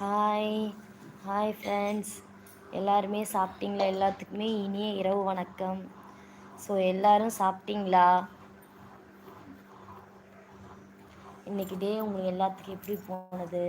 Hi hi friends எல்லாருமே சாப்பிட்டீங்களா? எல்லாத்துக்குமே இனிய இரவு வணக்கம். ஸோ எல்லாரும் சாப்பிட்டீங்களா? இன்னைக்கு டே உங்களுக்கு எல்லாத்துக்கும் எப்படி போனது?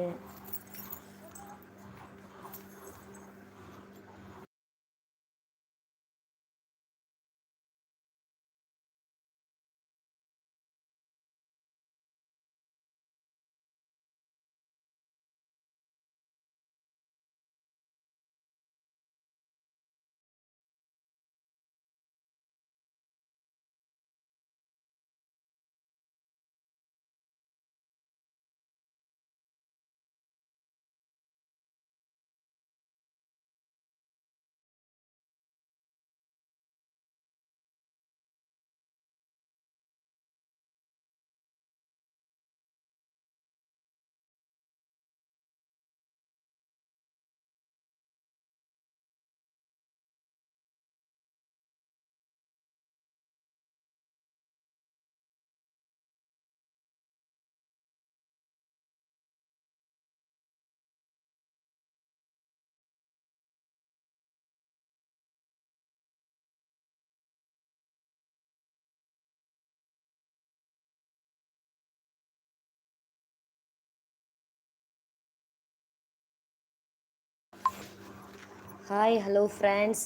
ஹாய் ஹலோ ஃப்ரெண்ட்ஸ்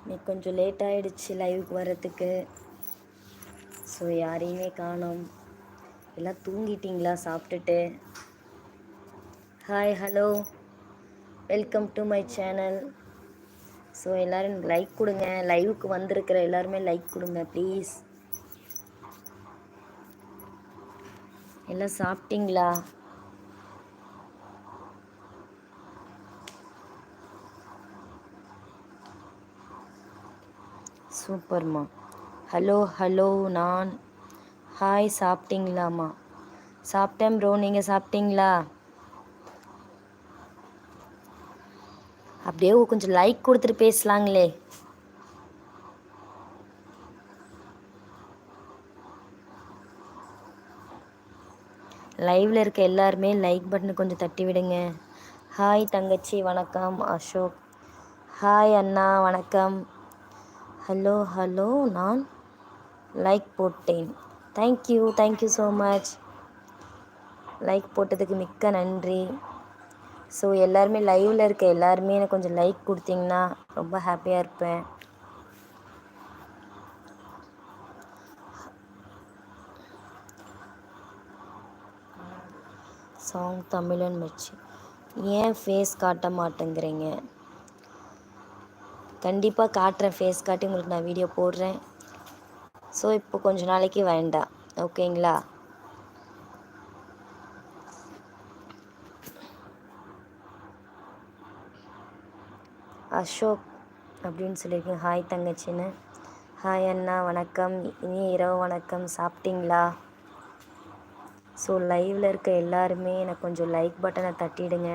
இன்னைக்கு கொஞ்சம் லேட் ஆகிடுச்சு லைவுக்கு வர்றதுக்கு. ஸோ யாரையுமே காணோம். எல்லாம் தூங்கிட்டிங்களா? சாப்பிட்டுட்டு. Hi hello welcome to my channel so எல்லோரும் லைக் கொடுங்க. லைவுக்கு வந்திருக்கிற எல்லாருமே லைக் கொடுங்க ப்ளீஸ் எல்லாம் சாப்பிட்டீங்களா? சூப்பர்மா. ஹலோ ஹலோ நான். ஹாய் சாப்பிட்டீங்களாம்மா? சாப்பிட்டேன் ப்ரோ நீங்கள் சாப்பிட்டீங்களா? அப்படியே கொஞ்சம் லைக் கொடுத்துட்டு பேசலாங்களே. லைவில் இருக்க எல்லாருமே லைக் பட்டனை கொஞ்சம் தட்டி விடுங்க. ஹாய் தங்கச்சி வணக்கம். அசோக். ஹாய் அண்ணா வணக்கம். ஹலோ ஹலோ நான் லைக் போட்டேன். Thank you thank you so much like போட்டதுக்கு மிக்க நன்றி. ஸோ எல்லாருமே லைவில் இருக்க எல்லாருமே எனக்கு கொஞ்சம் லைக் கொடுத்தீங்கன்னா ரொம்ப ஹாப்பியாக இருப்பேன். சாங் தமிழன் மச்சி. ஏன் ஃபேஸ் காட்ட மாட்டேங்கிறீங்க? கண்டிப்பாக காட்டுறேன். ஃபேஸ் காட்டி உங்களுக்கு நான் வீடியோ போடுறேன். ஸோ இப்போ கொஞ்ச நாளைக்கு வேண்டாம் ஓகேங்களா அசோக் அப்படின்னு சொல்லியிருக்கேன் ஹாய் தங்கச்சின்னு. ஹாய் அண்ணா. வணக்கம். இனி இரவு வணக்கம். சாப்பிட்டீங்களா? ஸோ லைவில் இருக்க எல்லாருமே எனக்கு கொஞ்சம் லைக் பட்டனை தட்டிடுங்க.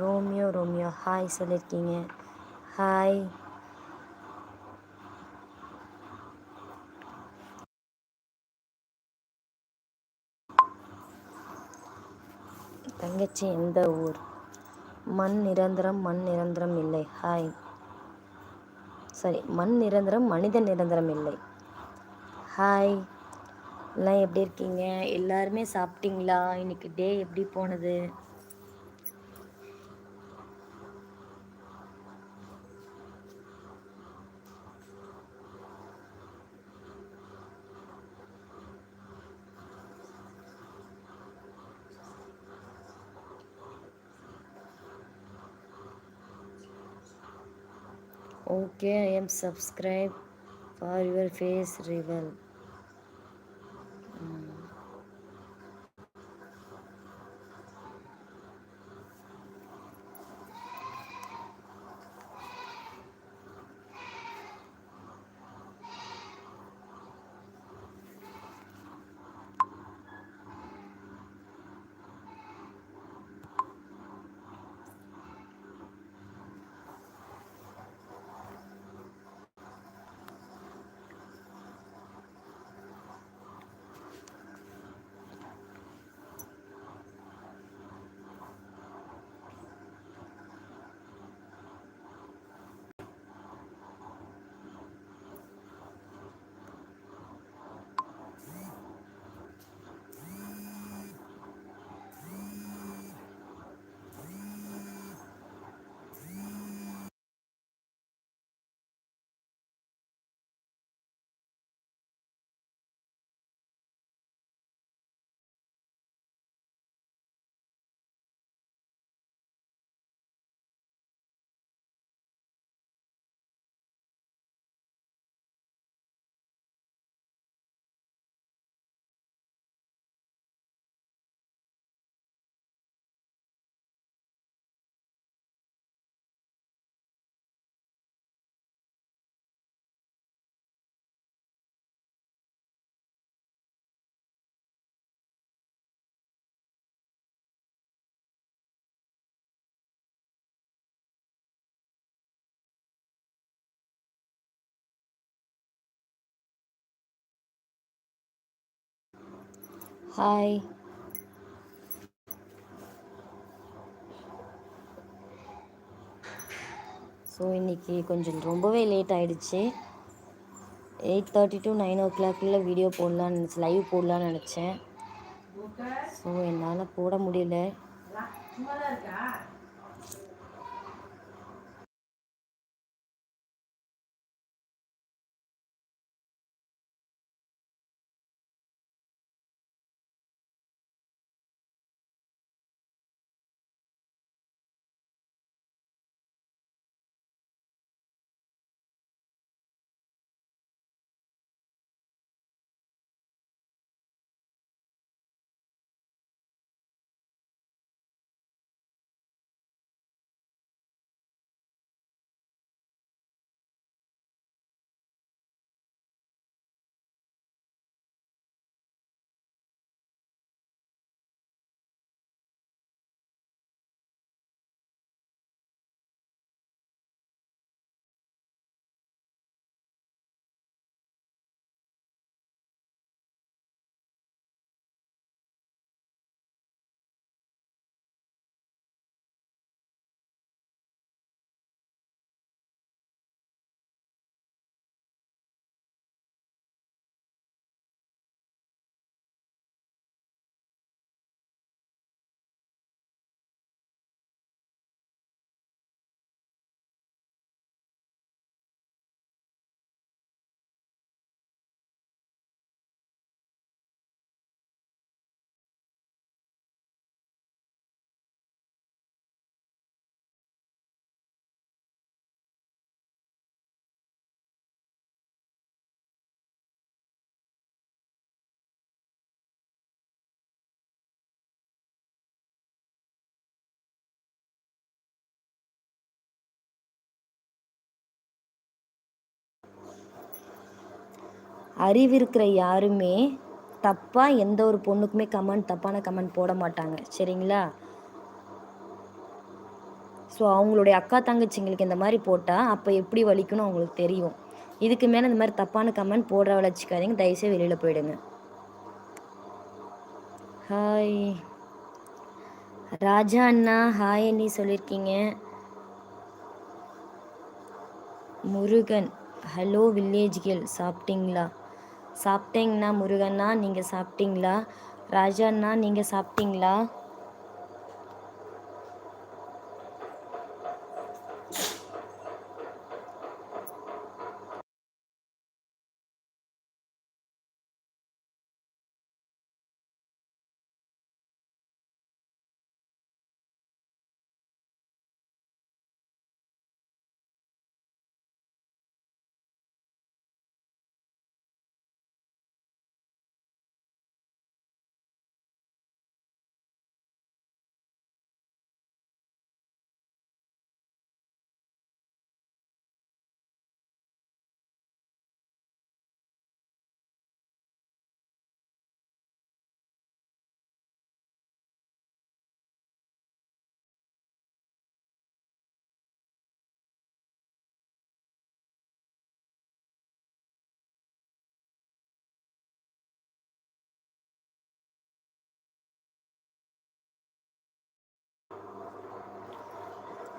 ரோமியோ ரோமியோ ஹாய் சொல்லியிருக்கீங்க. ஹாய் தங்கச்சி எந்த ஊர்? மண் நிரந்தரம் மண் நிரந்தரம் இல்லை. ஹாய் சரி மண் நிரந்தரம் மனித நிரந்தரம் இல்லை. ஹாய் எல்லாம் எப்படி இருக்கீங்க? எல்லாருமே சாப்பிட்டீங்களா? இன்னைக்கு டே எப்படி போனது? Okay, I am subscribed for your face reveal. Hi so இன்றைக்கி கொஞ்சம் ரொம்பவே லேட் ஆகிடுச்சு எயிட் தேர்ட்டி டு நைன் ஓ கிளாக்குள்ளே வீடியோ போடலான்னு நினச்சி லைவ் போடலான்னு நினச்சேன். ஸோ என்னால் போட முடியல. அறிவு இருக்கிற யாருமே தப்பாக எந்த ஒரு பொண்ணுக்குமே கமெண்ட் தப்பான கமெண்ட் போட மாட்டாங்க. சரிங்களா? ஸோ அவங்களுடைய அக்கா தங்கச்சிங்களுக்கு இந்த மாதிரி போட்டால் அப்போ எப்படி வலிக்கணும் அவங்களுக்கு தெரியும். இதுக்கு மேலே இந்த மாதிரி தப்பான கமெண்ட் போடுற வளர்ச்சிக்காதீங்க தயவுசெய்து வெளியில் போயிடுங்க. ஹாய் ராஜா அண்ணா ஹாய் அண்ணி சொல்லியிருக்கீங்க. முருகன் ஹலோ வில்லேஜ் கேள் சாப்பிட்டீங்களா? சாப்பிட்டேங்கண்ணா முருகண்ணா நீங்கள் சாப்பிட்டீங்களா? ராஜாண்ணா நீங்கள் சாப்பிட்டீங்களா?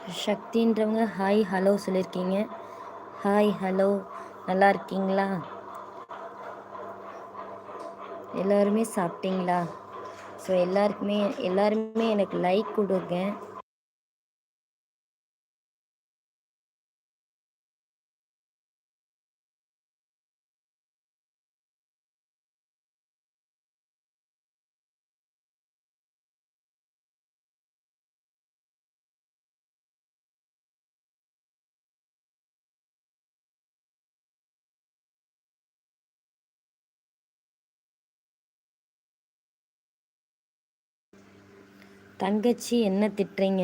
சக்தின்றவங்க ஹாய் ஹலோ சொல்லியிருக்கீங்க. ஹாய் ஹலோ நல்லா இருக்கீங்களா எல்லோருமே சாப்பிட்டீங்களா? ஸோ எல்லாருக்குமே எல்லாருமே எனக்கு லைக் கொடுங்க. தங்கச்சி என்ன திட்டுறீங்க?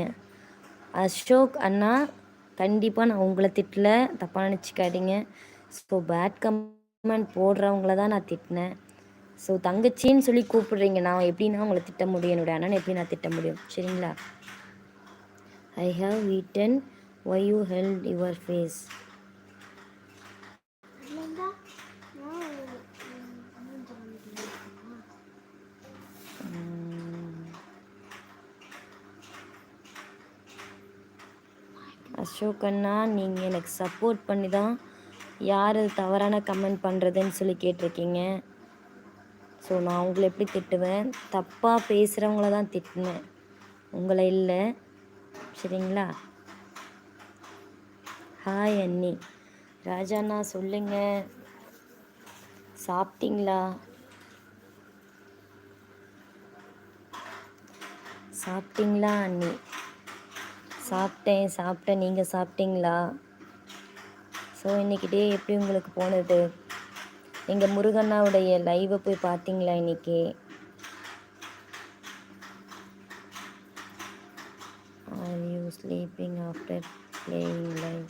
அசோக் அண்ணா கண்டிப்பாக நான் உங்களை திட்டல. தப்பாக நினச்சிக்காதீங்க. ஸோ பேட் கமெண்ட் போடுறவங்கள தான் நான் திட்டினேன். ஸோ தங்கச்சின்னு சொல்லி கூப்பிடுறீங்க. நான் எப்படின்னா உங்களை திட்ட முடியும். என்னுடைய அண்ணன் எப்படி நான் திட்ட முடியும்? சரிங்களா? I have eaten why you held your face Ashok அண்ணா நீங்கள் எனக்கு சப்போர்ட் பண்ணி தான் யார் தவறான கமெண்ட் பண்ணுறதுன்னு சொல்லி கேட்டிருக்கீங்க. ஸோ நான் உங்களை எப்படி திட்டுவேன்? தப்பாக பேசுகிறவங்கள தான் திட்டுனேன். உங்களை இல்லை. சரிங்களா? ஹாய் அண்ணி. ராஜாண்ணா சொல்லுங்க. சாப்பிட்டீங்களா? சாப்பிட்டீங்களா அண்ணி? சாப்பிட்டேன் சாப்பிட்டேன் நீங்கள் சாப்பிட்டீங்களா? ஸோ இன்றைக்கி டே எப்படி உங்களுக்கு போனது? எங்கள் முருகண்ணாவுடைய லைவை போய் பார்த்தீங்களா இன்றைக்கி are you sleeping after playing live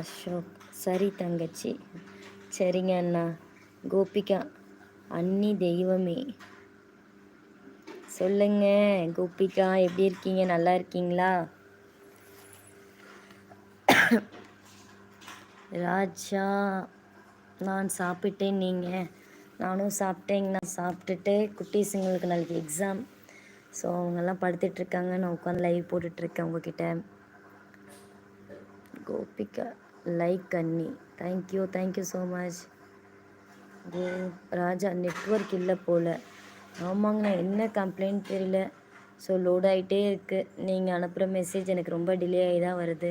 Ashok சரி தங்கச்சி. சரிங்க அண்ணா. கோபிகா அன்னி தெய்வமே. சொல்லுங்க கோபிகா எப்படி இருக்கீங்க? நல்லா இருக்கீங்களா? ராஜா நான் சாப்பிட்டேன் நீங்கள் நானும் சாப்பிட்டேங்கண்ணா சாப்பிட்டுட்டு குட்டீஸுங்களுக்கு நாளைக்கு எக்ஸாம் ஸோ அவங்கெல்லாம் படுத்துட்ருக்காங்க நான் உட்காந்து லைவ் போட்டுட்ருக்கேன் உங்ககிட்ட. கோபிகா. லைக் அண்ணி thank you thank you so much go Raja network இல்லை போல். ஆமாங்கண்ணா என்ன கம்ப்ளைண்ட் தெரியல. ஸோ லோட் ஆகிட்டே இருக்குது நீங்கள் அனுப்புகிற மெசேஜ் எனக்கு ரொம்ப டிலே ஆகி தான் வருது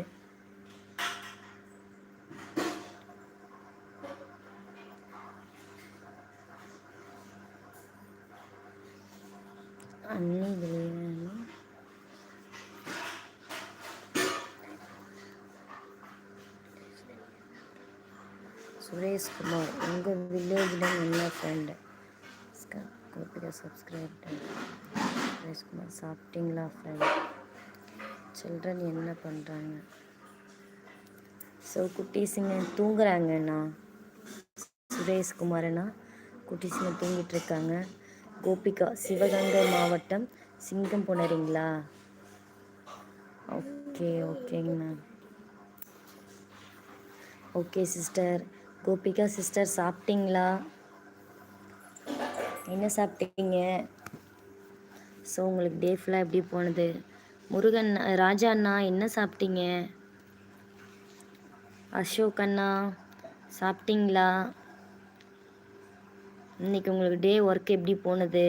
அண்ணி வெளியே சுரேஷ்குமார் உங்கள் வில்லேஜில் என்ன ஃப்ரெண்டு கோபிகா சப்ஸ்கிரைப் சுரேஷ்குமார் சாப்பிட்டீங்களா ஃப்ரெண்ட் சில்ட்ரன் என்ன பண்ணுறாங்க ஸோ குட்டீஸுங்க தூங்குறாங்கண்ணா. சுரேஷ்குமாரண்ணா குட்டீஸுங்க தூங்கிட்டு இருக்காங்க. கோபிகா சிவகங்கை மாவட்டம் சிங்கம் போனறீங்களா ஓகே ஓகேங்கண்ணா. Okay sister. கோபிகா சிஸ்டர் சாப்பிட்டீங்களா? என்ன சாப்பிட்டீங்க? ஸோ உங்களுக்கு டே ஃபுல்லாக எப்படி போனது? முருகன் ராஜா அண்ணா என்ன சாப்பிட்டீங்க? அசோக் அண்ணா சாப்பிட்டீங்களா? இன்னைக்கு உங்களுக்கு டே ஒர்க் எப்படி போனது?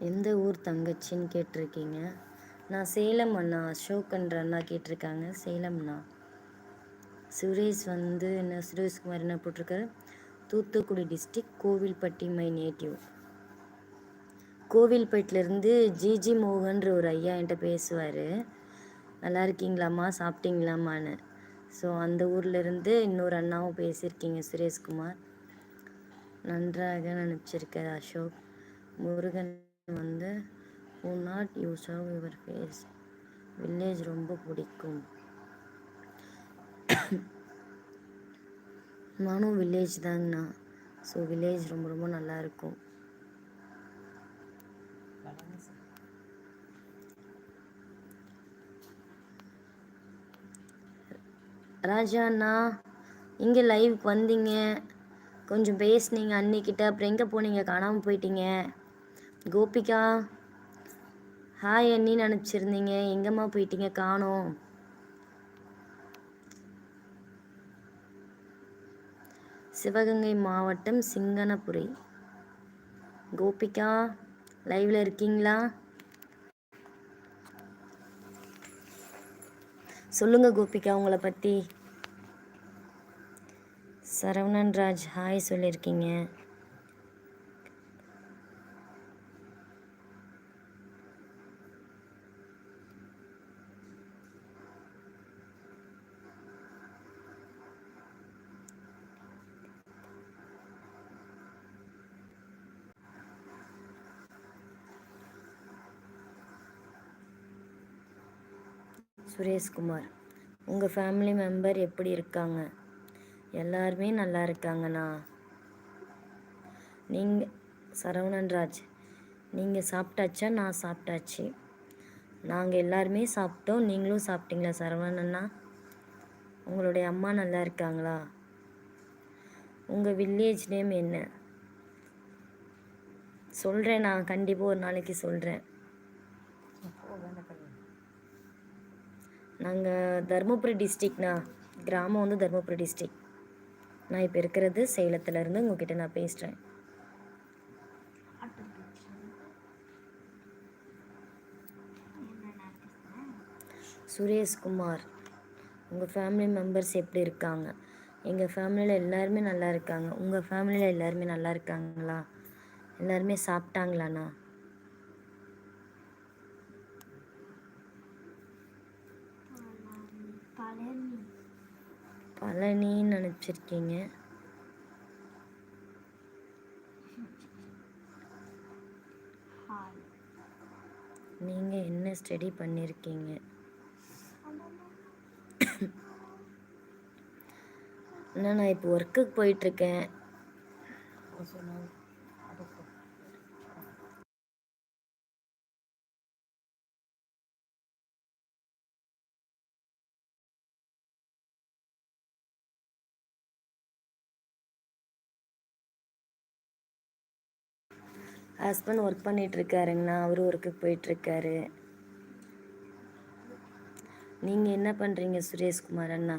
எந்த ஊர் தங்கச்சின்னு கேட்டிருக்கீங்க? நான் சேலம் அண்ணா அசோக்ன்ற அண்ணா கேட்டிருக்காங்க. சேலம்ண்ணா சுரேஷ் வந்து என்ன சுரேஷ்குமார் என்ன போட்டிருக்காரு? Thoothukudi district Kovilpatti my native கோவில்பேட்டிலேருந்து GG மோகன்ற ஒரு ஐயா என்கிட்ட பேசுவார். நல்லா இருக்கீங்களாம்மா? சாப்பிட்டீங்களாம்மான்னு. ஸோ அந்த ஊர்லேருந்து இன்னொரு அண்ணாவும் பேசியிருக்கீங்க சுரேஷ்குமார் நன்றாக நினச்சிருக்கார் அசோக். முருகன் வந்து உ not use of your face village ரொம்ப பிடிக்கும். நானும் வில்லேஜ் தாங்கண்ணா. ஸோ வில்லேஜ் ரொம்ப ரொம்ப நல்லா இருக்கும். ராஜா அண்ணா இங்கே லைவுக்கு வந்தீங்க. கொஞ்சம் பேசுனீங்க அன்னிக்கிட்ட அப்புறம் எங்கே போனீங்க? காணாமல் போயிட்டீங்க. கோபிகா ஹாய் அண்ணின்னு அனுப்பிச்சிருந்தீங்க எங்கம்மா போயிட்டீங்க? காணோம். சிவகங்கை மாவட்டம் சிங்கனபுரி கோபிகா லைவ்ல இருக்கீங்களா? சொல்லுங்க கோபிகா உங்களை பத்தி. சரவணன் ராஜ் ஹாய் சொல்லியிருக்கீங்க சுரேஷ்குமார் உங்கள் ஃபேமிலி மெம்பர் எப்படி இருக்காங்க? எல்லாருமே நல்லா இருக்காங்கண்ணா. நீங்கள் சரவணன் ராஜ் நீங்கள் சாப்பிட்டாச்சா? நான் சாப்பிட்டாச்சு. நாங்கள் எல்லாருமே சாப்பிட்டோம். நீங்களும் சாப்பிட்டீங்களா சரவணண்ணா? உங்களுடைய அம்மா நல்லா இருக்காங்களா? உங்கள் வில்லேஜ் நேம் என்ன? சொல்கிறேன் நான் கண்டிப்பாக ஒரு நாளைக்கு சொல்கிறேன் நாங்கள் தருமபுரி டிஸ்ட்ரிக்ண்ணா கிராமம் வந்து தருமபுரி டிஸ்ட்ரிக் நான் இப்போ இருக்கிறது சேலத்துலேருந்து உங்ககிட்ட நான் பேசுகிறேன் சுரேஷ்குமார் உங்கள் ஃபேமிலி மெம்பர்ஸ் எப்படி இருக்காங்க? எங்கள் ஃபேமிலியில் எல்லாருமே நல்லா இருக்காங்க. உங்கள் ஃபேமிலியில் எல்லாருமே நல்லா இருக்காங்களா? எல்லாருமே சாப்பிட்டாங்களாண்ணா? பழனின்னு நினச்சிருக்கீங்க. நீங்கள் என்ன ஸ்டடி பண்ணியிருக்கீங்க அண்ணா நான் இப்போ ஒர்க்குக்கு போயிட்டுருக்கேன் ஹஸ்பண்ட் ஒர்க் பண்ணிகிட்ருக்காருங்கண்ணா அவரும் ஒர்க்குக்கு போயிட்டுருக்காரு. நீங்கள் என்ன பண்ணுறீங்க சுரேஷ்குமார் அண்ணா?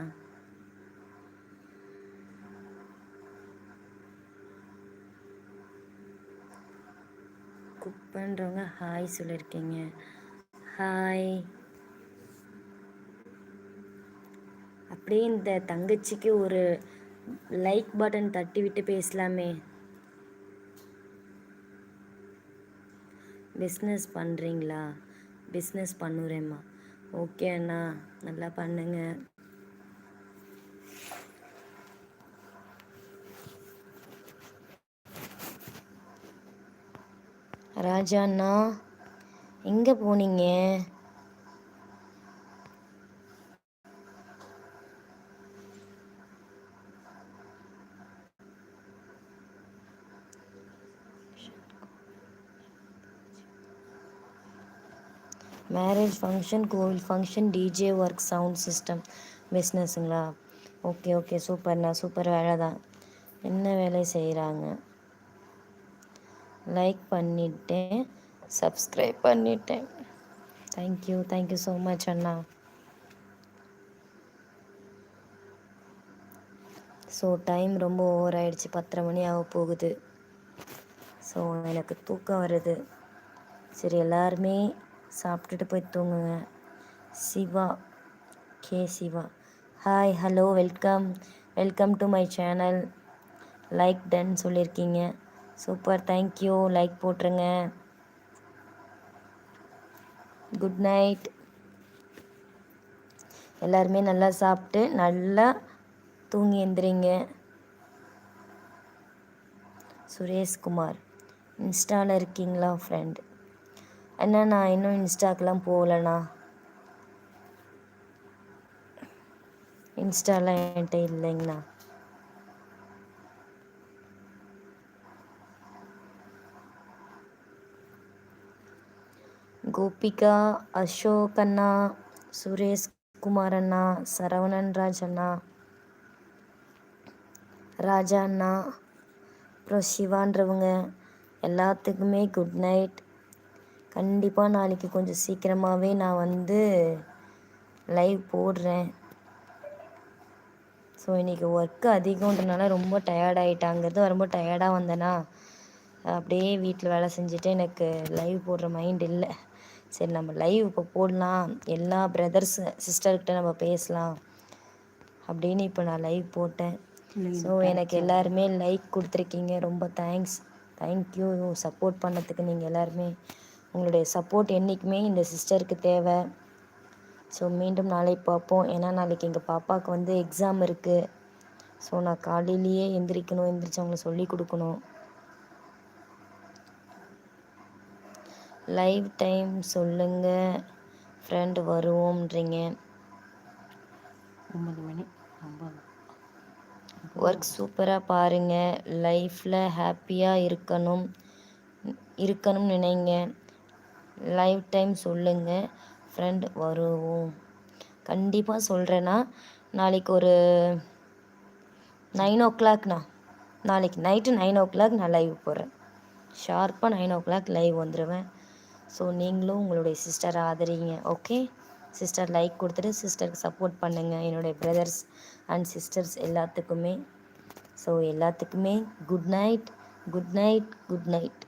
குக் பண்ணுறவங்க ஹாய் சொல்லியிருக்கீங்க ஹாய் அப்படியே இந்த தங்கச்சிக்கு ஒரு லைக் பட்டன் தட்டி விட்டு பேசலாமே. பிஸ்னஸ் பண்ணுறீங்களா பிஸ்னஸ் பண்ணுறேம்மா. ஓகே அண்ணா. நல்லா பண்ணுங்க. ராஜா அண்ணா எங்கே போனீங்க? மேரேஜ் ஃபங்க்ஷன் கோவில் function DJ work sound system பிஸ்னஸுங்களா okay okay சூப்பர்ண்ணா சூப்பர் வேலை தான். என்ன வேலை செய்கிறாங்க லைக் பண்ணிட்டேன் சப்ஸ்கிரைப் பண்ணிட்டேன். Thank you thank you so much Anna. So time ரொம்ப ஓவர் ஆயிடுச்சு. பத்தரை மணி ஆக போகுது. ஸோ எனக்கு தூக்கம் வருது. சரி எல்லாருமே சாப்பிட்டுட்டு போய் தூங்குங்க. Siva K Siva. Hi hello welcome welcome to my channel like done சொல்லியிருக்கீங்க சூப்பர் தேங்க்யூ லைக் போட்டுருங்க. குட் நைட் எல்லாருமே நல்லா சாப்பிட்டு நல்லா தூங்கி எந்திரிங்க. சுரேஷ்குமார் இன்ஸ்டாவில் இருக்கீங்களா ஃப்ரெண்ட் அண்ணா நான் இன்னும் இன்ஸ்டாக்கெலாம் போகலண்ணா. இன்ஸ்டாலாம் என்கிட்ட இல்லைங்கண்ணா. கோபிகா அசோக் அண்ணா சுரேஷ் குமார் அண்ணா சரவணன் ராஜ் அண்ணா ராஜா அண்ணா அப்புறம் சிவான்றவங்க. எல்லாத்துக்குமே குட் நைட் கண்டிப்பாக நாளைக்கு கொஞ்சம் சீக்கிரமாகவே நான் வந்து லைவ் போடுறேன். ஸோ இன்றைக்கி ஒர்க்கு அதிகன்றனால ரொம்ப டயர்ட் ஆகிட்டாங்கிறது ரொம்ப டயர்டாக வந்தேனா அப்படியே வீட்டில் வேலை செஞ்சுட்டு எனக்கு லைவ் போடுற மைண்ட் இல்லை. சரி நம்ம லைவ் இப்போ போடலாம். எல்லா பிரதர்ஸ் சிஸ்டர்கிட்ட நம்ம பேசலாம். அப்படின்னு இப்போ நான் லைவ் போட்டேன். ஸோ எனக்கு எல்லாருமே லைக் கொடுத்துருக்கீங்க. ரொம்ப தேங்க்ஸ் தேங்க்யூ சப்போர்ட் பண்ணதுக்கு நீங்கள் எல்லாருமே. உங்களுடைய சப்போர்ட் என்றைக்குமே இந்த சிஸ்டருக்கு தேவை. ஸோ மீண்டும் நாளை பார்ப்போம். ஏன்னா நாளைக்கு எங்கள் பாப்பாவுக்கு வந்து எக்ஸாம் இருக்குது ஸோ நான் காலையிலேயே எந்திரிக்கணும் எந்திரிச்சு அவங்கள சொல்லி கொடுக்கணும். லைவ் டைம் சொல்லுங்கள் ஃப்ரெண்ட் வருவோம்ன்றீங்க. ஒன்பது மணி ஒம்பது ஒர்க் சூப்பராக பாருங்கள் லைஃப்பில் ஹாப்பியாக இருக்கணும். இருக்கணும்னு நினைங்க. லைவ் டைம் சொல்லுங்கள் ஃப்ரெண்ட் வருவோம். கண்டிப்பாக சொல்கிறேன்னா நாளைக்கு ஒரு நைன் ஓ கிளாக்ண்ணா நாளைக்கு நைட்டு நைன் ஓ கிளாக் நான் லைவ் போடுறேன். ஷார்ப்பாக நைன் ஓ கிளாக் லைவ் வந்துடுவேன் ஸோ நீங்களும் உங்களுடைய சிஸ்டரை ஆதரிங்க. ஓகே சிஸ்டர் லைக் கொடுத்துட்டு சிஸ்டருக்கு சப்போர்ட் பண்ணுங்கள் என்னுடைய பிரதர்ஸ் அண்ட் சிஸ்டர்ஸ் எல்லாத்துக்குமே. ஸோ எல்லாத்துக்குமே good night good night good night